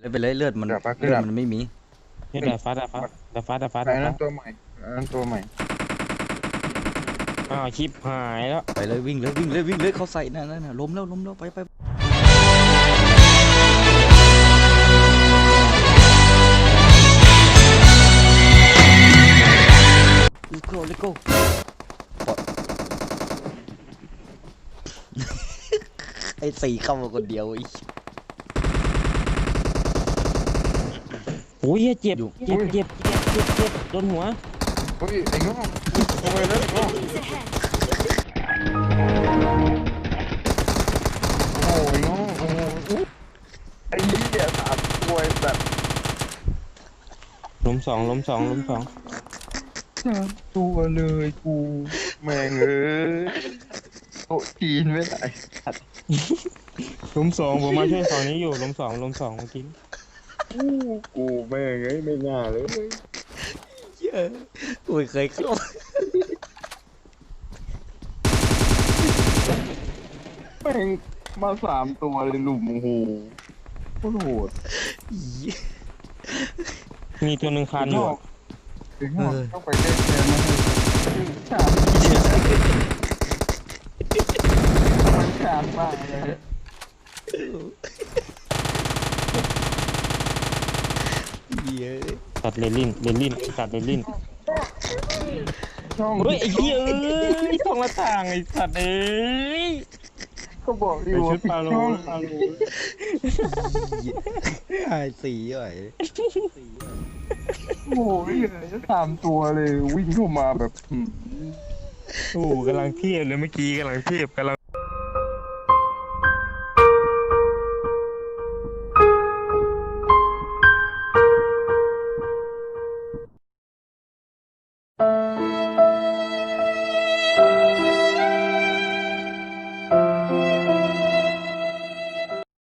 เลยไปเลยเลือดมันเดี๋ยวแป๊บเลือดมันไม่มี เฮ้ยดาดฟ้าดาดฟ้าดาดฟ้าดาดฟ้าไอ้ดาดนั่ฟ้านตัวใหม่อันนั้นตัวใหม่อ้าวชิปหายแล้วไปเลยวิ่งเลยวิ่งเลยวิ่งเลยเขาใส่นั่นนั่นน่ะล้มแล้วล้มแล้วไปไปเลโก้เลโก้ไอ้สี่เข้ามาคนเดียวอีกโอ้ย เหี้ยเจ็บอยู่เจ็บเจ็บเจ็บเจ็บเจ็บโดนหัวเฮ้ยไอ้โง่ทำไมแล้วโง่ Enemies ahead. โอ้ยโง่โอ้โหไอ้เหี้ยสามตัวไอ้แบบล้มสองล้มสองล้มสองสามตัวเลยกูแม่งเอ้ยโต๊ะจีนไม่ได้ล้มสองผมมาช่วยฝั่งนี้อยู่ล้มสองล้มสองเมื่อกี้ กูแม่งเอ้ยไม่น่าเลยเย้กูไม่เคยเข้าแม่งมาสามตัวเลยหลุมโอ้โหโคตรโหดมีตัวหนึ่งคานอยู่ถึงหอกเข้าไปเล่นแทนนะสามเหี้ยมันขาดมากเลย เย้ตัดเลนลินเลนลินตัดเลนลินช่องเฮ้ยไอ้เหี้ยเอ้ยช่องหน้าต่างไอ้สัตว์เอ้ยก็บอกอไปยู่ชุว่าดผิดปลาโลช่องปลาโลไอ้สี่ไหวโอ้ยจะสามตัวเลยวิ่งเข้ามาแบบอืมโอ้โหกำลังเทียบเลยเมื่อกี้กำลังเทียบกำลัง